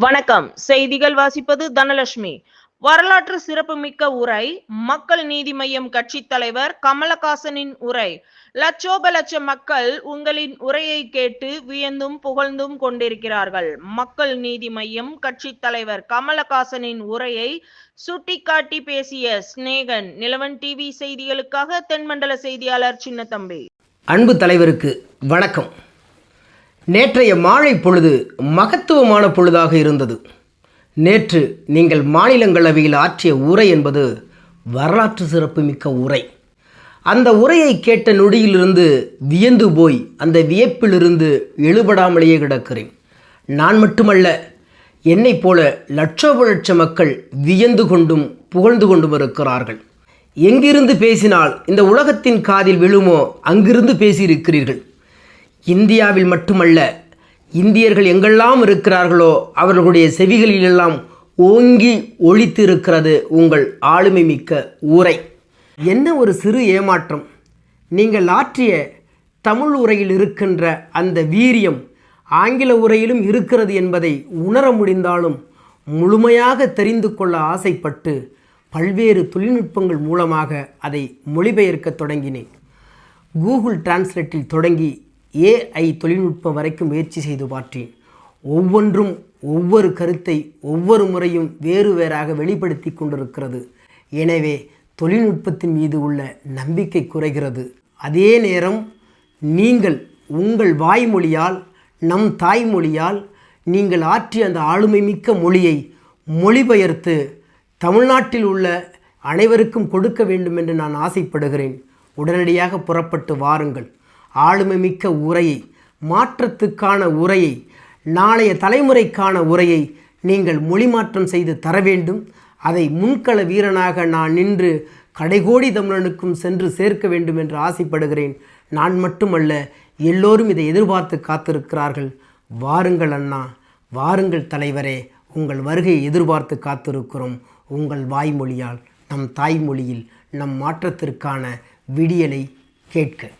வணக்கம். செய்திகள் வாசிப்பது தனலட்சுமி. வரலாற்று சிறப்புமிக்க உரை மக்கள் நீதி மய்யம் கட்சி தலைவர் கமலஹாசனின் உரை. லட்சோப லட்ச மக்கள் உங்களின் உரையை கேட்டு வியந்தும் புகழ்ந்தும் கொண்டிருக்கிறார்கள். மக்கள் நீதி மய்யம் கட்சி தலைவர் கமலஹாசனின் உரையை சுட்டிக்காட்டி பேசிய ஸ்நேகன் நிலவன் டிவி செய்திகளுக்காக தென்மண்டல செய்தியாளர் சின்னத்தம்பி. அன்பு தலைவருக்கு வணக்கம். நேற்றைய மாலை பொழுது மகத்துவமான பொழுதாக இருந்தது. நேற்று நீங்கள் மாநிலங்களவையில் ஆற்றிய உரை என்பது வரலாற்று சிறப்புமிக்க உரை. அந்த உரையை கேட்ட நொடியிலிருந்து வியந்து போய் அந்த வியப்பிலிருந்து எழுபடாமலேயே கிடக்கிறேன். நான் மட்டுமல்ல என்னைப் போல லட்சோப லட்ச மக்கள் வியந்து கொண்டும் புகழ்ந்து கொண்டும் இருக்கிறார்கள். எங்கிருந்து பேசினால் இந்த உலகத்தின் காதில் விழுமோ அங்கிருந்து பேசியிருக்கிறீர்கள். இந்தியாவில் மட்டுமல்ல இந்தியர்கள் எங்கெல்லாம் இருக்கிறார்களோ அவர்களுடைய செவிகளிலெல்லாம் ஓங்கி ஒழித்து இருக்கிறது உங்கள் ஆளுமை மிக்க ஊரை. என்ன ஒரு சிறு ஏமாற்றம். நீங்கள் ஆற்றிய தமிழ் உரையில் இருக்கின்ற அந்த வீரியம் ஆங்கில உரையிலும் இருக்கிறது என்பதை உணர முடிந்தாலும் முழுமையாக தெரிந்து கொள்ள ஆசைப்பட்டு பல்வேறு தொழில்நுட்பங்கள் மூலமாக அதை மொழிபெயர்க்க தொடங்கினேன். கூகுள் டிரான்ஸ்லேட்டில் தொடங்கி ஏஐ தொழில்நுட்பம் வரைக்கும் முயற்சி செய்து பார்த்தேன் ஒவ்வொன்றும் ஒவ்வொரு கருத்தை ஒவ்வொரு முறையும் வேறு வேறாக வெளிப்படுத்தி கொண்டிருக்கிறது. எனவே தொழில்நுட்பத்தின் மீது உள்ள நம்பிக்கை குறைகிறது. அதே நேரம் நீங்கள் உங்கள் வாய்மொழியால் நம் தாய்மொழியால் நீங்கள் ஆற்றிய அந்த ஆளுமை மிக்க மொழியை மொழிபெயர்த்து தமிழ்நாட்டில் உள்ள அனைவருக்கும் கொடுக்க வேண்டும் என்று நான் ஆசைப்படுகிறேன். உடனடியாக புறப்பட்டு வாருங்கள். ஆளுமை மிக்க உரையை மாற்றத்துக்கான உரையை நாளைய தலைமுறைக்கான உரையை நீங்கள் மொழிமாற்றம் செய்து தர வேண்டும். அதை முன்கள வீரனாக நான் நின்று கடைகோடி தமிழனுக்கும் சென்று சேர்க்க வேண்டும் என்று ஆசைப்படுகிறேன். நான் மட்டுமல்ல எல்லோரும் இதை எதிர்பார்த்து காத்திருக்கிறார்கள். வாருங்கள் அண்ணா வாருங்கள் தலைவரே உங்கள் வருகையை எதிர்பார்த்து காத்திருக்கிறோம். உங்கள் வாய்மொழியால் நம் தாய்மொழியில் நம் மாற்றத்திற்கான விடியலை கேட்க.